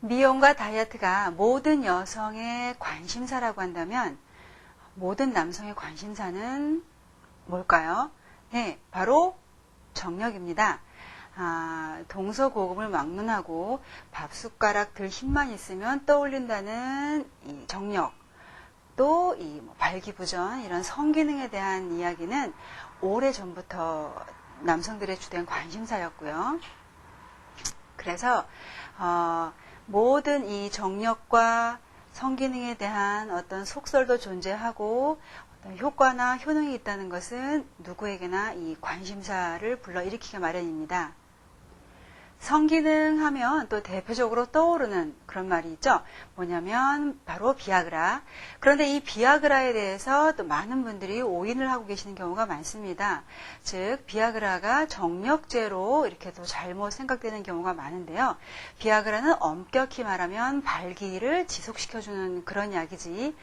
미용과 다이어트가 모든 여성의 관심사라고 한다면 모든 남성의 관심사는 뭘까요? 네, 바로 정력입니다. 아, 동서고금을 막론하고 밥숟가락 들 힘만 있으면 떠올린다는 이 정력, 또 이 발기부전 이런 성기능에 대한 이야기는 오래 전부터 남성들의 주된 관심사였고요. 그래서 어, 모든 이 정력과 성기능에 대한 어떤 속설도 존재하고 어떤 효과나 효능이 있다는 것은 누구에게나 이 관심사를 불러일으키게 마련입니다. 성기능 하면 또 대표적으로 떠오르는 그런 말이 있죠. 뭐냐면 바로 비아그라. 그런데 이 비아그라에 대해서 또 많은 분들이 오인을 하고 계시는 경우가 많습니다. 즉 비아그라가 정력제로 이렇게 또 잘못 생각되는 경우가 많은데요. 비아그라는 엄격히 말하면 발기를 지속시켜주는 그런 약이지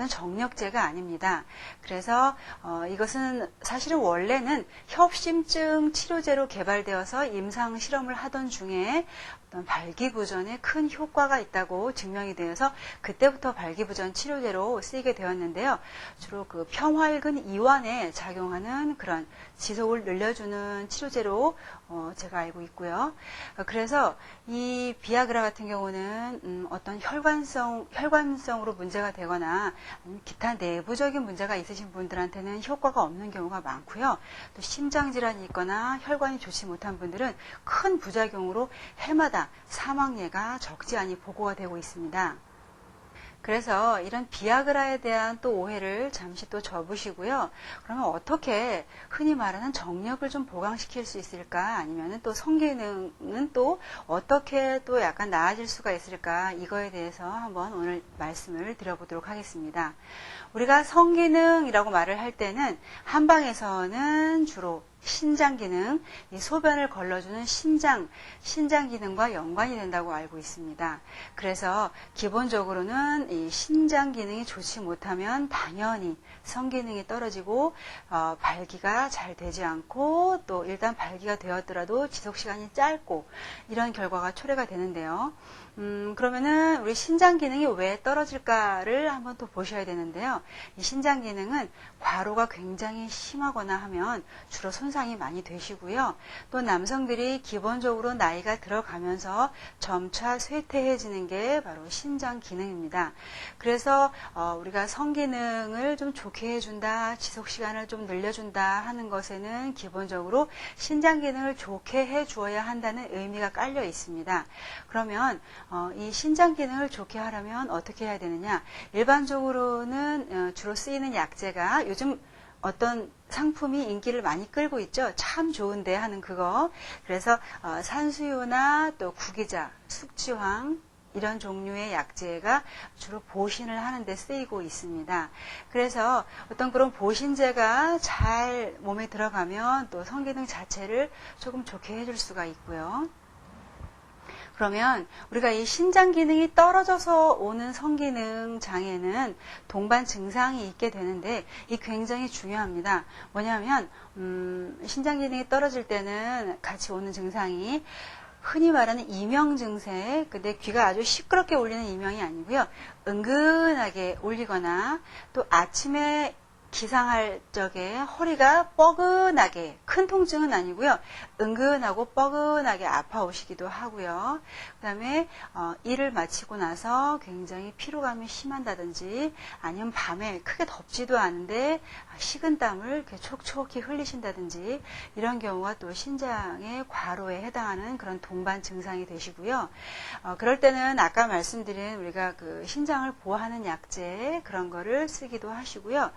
어떤 정력제가 아닙니다. 그래서 어, 이것은 사실은 원래는 협심증 치료제로 개발되어서 임상 실험을 하던 중에 어떤 발기부전에 큰 효과가 있다고 증명이 되어서 그때부터 발기부전 치료제로 쓰이게 되었는데요. 주로 그 평활근 이완에 작용하는 그런 지속을 늘려주는 치료제로 어, 제가 알고 있고요. 어, 그래서 이 비아그라 같은 경우는 음, 어떤 혈관성 혈관성으로 문제가 되거나 기타 내부적인 문제가 있으신 분들한테는 효과가 없는 경우가 많고요. 또 심장 질환이 있거나 혈관이 좋지 못한 분들은 큰 부작용으로 해마다 사망 예가 적지 않이 보고가 되고 있습니다. 그래서 이런 비아그라에 대한 또 오해를 잠시 또 접으시고요. 그러면 어떻게 흔히 말하는 정력을 좀 보강시킬 수 있을까? 아니면 또 성기능은 또 어떻게 또 약간 나아질 수가 있을까? 이거에 대해서 한번 오늘 말씀을 드려보도록 하겠습니다. 우리가 성기능이라고 말을 할 때는 한방에서는 주로 신장 기능, 이 소변을 걸러주는 신장, 신장 기능과 연관이 된다고 알고 있습니다. 그래서 기본적으로는 이 신장 기능이 좋지 못하면 당연히 성 기능이 떨어지고 어, 발기가 잘 되지 않고 또 일단 발기가 되었더라도 지속 시간이 짧고 이런 결과가 초래가 되는데요. 음, 그러면은 우리 신장 기능이 왜 떨어질까를 한번 또 보셔야 되는데요. 이 신장 기능은 과로가 굉장히 심하거나 하면 주로 손상이 많이 되시고요. 또 남성들이 기본적으로 나이가 들어가면서 점차 쇠퇴해지는 게 바로 신장 기능입니다. 그래서 어, 우리가 성기능을 좀 좋게 해준다, 지속 시간을 좀 늘려준다 하는 것에는 기본적으로 신장 기능을 좋게 해주어야 한다는 의미가 깔려 있습니다. 그러면 어, 이 신장 기능을 좋게 하려면 어떻게 해야 되느냐? 일반적으로는 어, 주로 쓰이는 약제가 요즘 어떤 상품이 인기를 많이 끌고 있죠. 참 좋은데 하는 그거. 그래서 어, 산수유나 또 구기자, 숙지황 이런 종류의 약제가 주로 보신을 하는데 쓰이고 있습니다. 그래서 어떤 그런 보신제가 잘 몸에 들어가면 또 성기능 자체를 조금 좋게 해줄 수가 있고요. 그러면 우리가 이 신장 기능이 떨어져서 오는 성기능 장애는 동반 증상이 있게 되는데 이 굉장히 중요합니다. 뭐냐면 음, 신장 기능이 떨어질 때는 같이 오는 증상이 흔히 말하는 이명 증세, 근데 귀가 아주 시끄럽게 울리는 이명이 아니고요. 은근하게 울리거나 또 아침에 기상할 적에 허리가 뻐근하게 큰 통증은 아니고요. 은근하고 뻐근하게 아파오시기도 하고요. 그 다음에 어, 일을 마치고 나서 굉장히 피로감이 심한다든지 아니면 밤에 크게 덥지도 않은데 식은땀을 이렇게 촉촉히 흘리신다든지 이런 경우가 또 신장의 과로에 해당하는 그런 동반 증상이 되시고요. 어, 그럴 때는 아까 말씀드린 우리가 그 신장을 보호하는 약제 그런 거를 쓰기도 하시고요.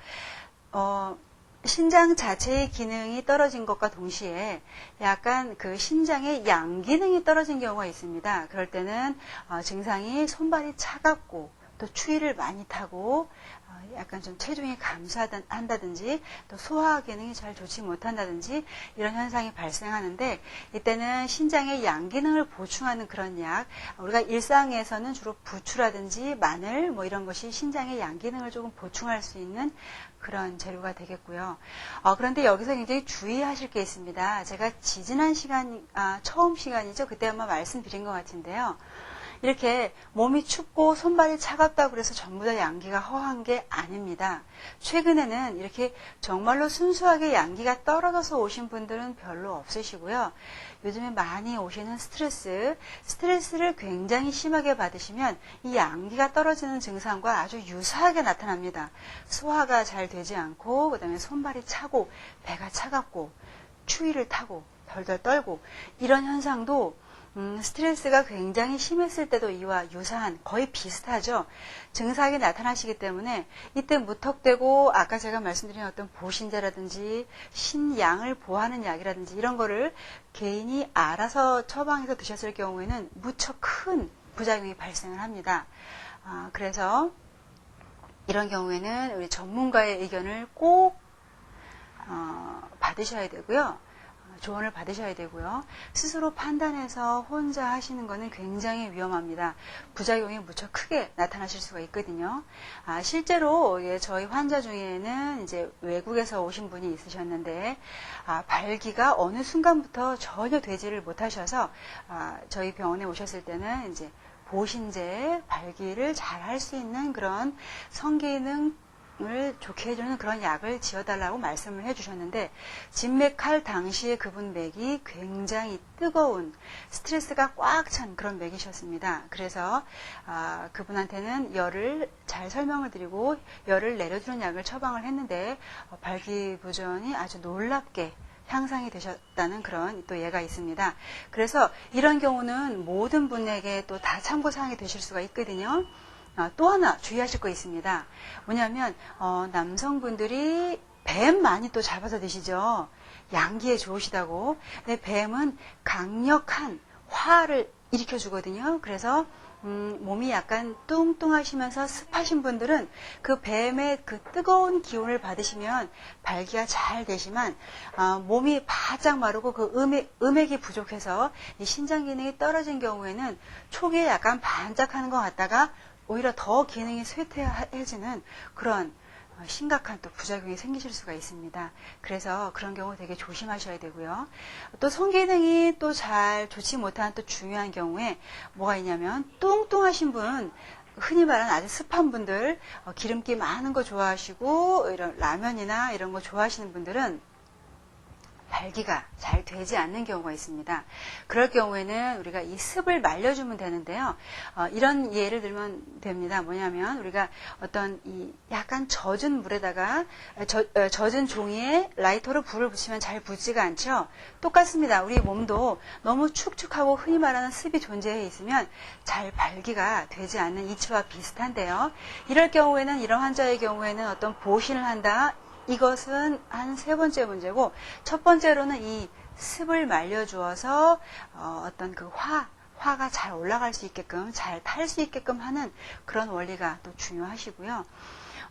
어, 신장 자체의 기능이 떨어진 것과 동시에 약간 그 신장의 양 기능이 떨어진 경우가 있습니다. 그럴 때는 어, 증상이 손발이 차갑고 또 추위를 많이 타고 어, 약간 좀 체중이 감소한다든지 또 소화 기능이 잘 좋지 못한다든지 이런 현상이 발생하는데 이때는 신장의 양 기능을 보충하는 그런 약 우리가 일상에서는 주로 부추라든지 마늘 뭐 이런 것이 신장의 양 기능을 조금 보충할 수 있는 그런 재료가 되겠고요. 어, 그런데 여기서 굉장히 주의하실 게 있습니다. 제가 지지난 시간, 아, 처음 시간이죠. 그때 아마 말씀드린 것 같은데요. 이렇게 몸이 춥고 손발이 차갑다고 그래서 전부 다 양기가 허한 게 아닙니다. 최근에는 이렇게 정말로 순수하게 양기가 떨어져서 오신 분들은 별로 없으시고요. 요즘에 많이 오시는 스트레스, 스트레스를 굉장히 심하게 받으시면 이 양기가 떨어지는 증상과 아주 유사하게 나타납니다. 소화가 잘 되지 않고, 그 다음에 손발이 차고, 배가 차갑고, 추위를 타고, 덜덜 떨고, 이런 현상도 음, 스트레스가 굉장히 심했을 때도 이와 유사한 거의 비슷하죠. 증상이 나타나시기 때문에 이때 무턱대고 아까 제가 말씀드린 어떤 보신제라든지 신양을 보하는 약이라든지 이런 거를 개인이 알아서 처방해서 드셨을 경우에는 무척 큰 부작용이 발생을 합니다. 아, 그래서 이런 경우에는 우리 전문가의 의견을 꼭 어, 받으셔야 되고요. 조언을 받으셔야 되고요. 스스로 판단해서 혼자 하시는 것은 굉장히 위험합니다. 부작용이 무척 크게 나타나실 수가 있거든요. 아, 실제로 예, 저희 환자 중에는 이제 외국에서 오신 분이 있으셨는데 아, 발기가 어느 순간부터 전혀 되지를 못하셔서 아, 저희 병원에 오셨을 때는 이제 보신제 발기를 잘 할 수 있는 그런 성기능 을 좋게 해주는 그런 약을 지어달라고 말씀을 해주셨는데 진맥할 당시에 그분 맥이 굉장히 뜨거운 스트레스가 꽉 찬 그런 맥이셨습니다. 그래서 아, 그분한테는 열을 잘 설명을 드리고 열을 내려주는 약을 처방을 했는데 어, 발기부전이 아주 놀랍게 향상이 되셨다는 그런 또 예가 있습니다. 그래서 이런 경우는 모든 분에게 또 다 참고사항이 되실 수가 있거든요. 어, 또 하나 주의하실 거 있습니다. 뭐냐면 어, 남성분들이 뱀 많이 또 잡아서 드시죠. 양기에 좋으시다고. 근데 뱀은 강력한 화를 일으켜 주거든요. 그래서 음, 몸이 약간 뚱뚱하시면서 습하신 분들은 그 뱀의 그 뜨거운 기운을 받으시면 발기가 잘 되지만 어, 몸이 바짝 마르고 그 음액, 음액이 부족해서 이 신장 기능이 떨어진 경우에는 초기에 약간 반짝하는 것 같다가 오히려 더 기능이 쇠퇴해지는 그런 어, 심각한 또 부작용이 생기실 수가 있습니다. 그래서 그런 경우 되게 조심하셔야 되고요. 또 성기능이 또 잘 좋지 못한 또 중요한 경우에 뭐가 있냐면 뚱뚱하신 분 흔히 말하는 아주 습한 분들 어, 기름기 많은 거 좋아하시고 이런 라면이나 이런 거 좋아하시는 분들은 발기가 잘 되지 않는 경우가 있습니다. 그럴 경우에는 우리가 이 습을 말려주면 되는데요. 어, 이런 예를 들면 됩니다. 뭐냐면 우리가 어떤 이 약간 젖은 물에다가 저, 어, 젖은 종이에 라이터로 불을 붙이면 잘 붙지가 않죠. 똑같습니다. 우리 몸도 너무 축축하고 흔히 말하는 습이 존재해 있으면 잘 발기가 되지 않는 이치와 비슷한데요. 이럴 경우에는 이런 환자의 경우에는 어떤 보신을 한다 이것은 한 세 번째 문제고 첫 번째로는 이 습을 말려주어서 어, 어떤 그 화, 화가 잘 올라갈 수 있게끔 잘 탈 수 있게끔 하는 그런 원리가 또 중요하시고요.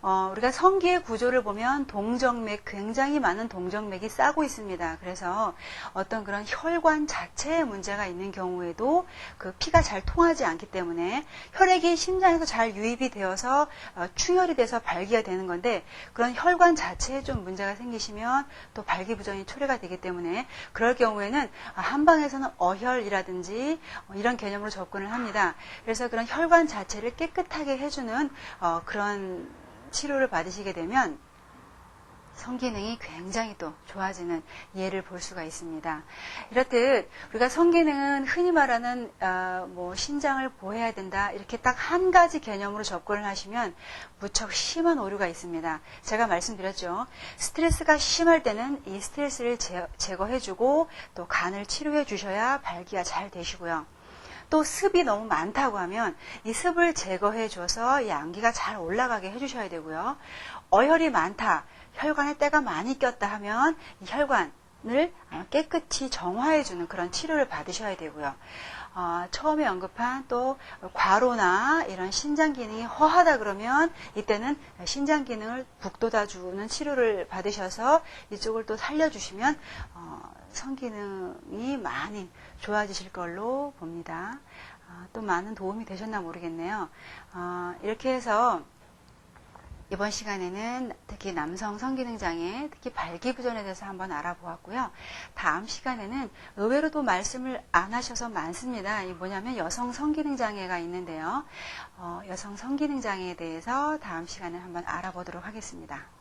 어, 우리가 성기의 구조를 보면 동정맥, 굉장히 많은 동정맥이 싸고 있습니다. 그래서 어떤 그런 혈관 자체에 문제가 있는 경우에도 그 피가 잘 통하지 않기 때문에 혈액이 심장에서 잘 유입이 되어서 어, 충혈이 돼서 발기가 되는 건데 그런 혈관 자체에 좀 문제가 생기시면 또 발기부전이 초래가 되기 때문에 그럴 경우에는 한방에서는 어혈이라든지 어, 이런 개념으로 접근을 합니다. 그래서 그런 혈관 자체를 깨끗하게 해주는 어, 그런 치료를 받으시게 되면 성기능이 굉장히 또 좋아지는 예를 볼 수가 있습니다. 이렇듯 우리가 성기능은 흔히 말하는 어, 뭐 신장을 보호해야 된다 이렇게 딱 한 가지 개념으로 접근을 하시면 무척 심한 오류가 있습니다. 제가 말씀드렸죠. 스트레스가 심할 때는 이 스트레스를 제, 제거해주고 또 간을 치료해 주셔야 발기가 잘 되시고요. 또 습이 너무 많다고 하면 이 습을 제거해 줘서 양기가 잘 올라가게 해주셔야 되고요. 어혈이 많다, 혈관에 때가 많이 꼈다 하면 이 혈관을 깨끗이 정화해주는 그런 치료를 받으셔야 되고요. 어, 처음에 언급한 또 과로나 이런 신장 기능이 허하다 그러면 이때는 신장 기능을 북돋아주는 치료를 받으셔서 이쪽을 또 살려주시면 어, 성기능이 많이 좋아지실 걸로 봅니다. 어, 또 많은 도움이 되셨나 모르겠네요. 어, 이렇게 해서 이번 시간에는 특히 남성 성기능 장애, 특히 발기부전에 대해서 한번 알아보았고요. 다음 시간에는 의외로도 말씀을 안 하셔서 많습니다. 이 뭐냐면 여성 성기능 장애가 있는데요. 어, 여성 성기능 장애에 대해서 다음 시간에 한번 알아보도록 하겠습니다.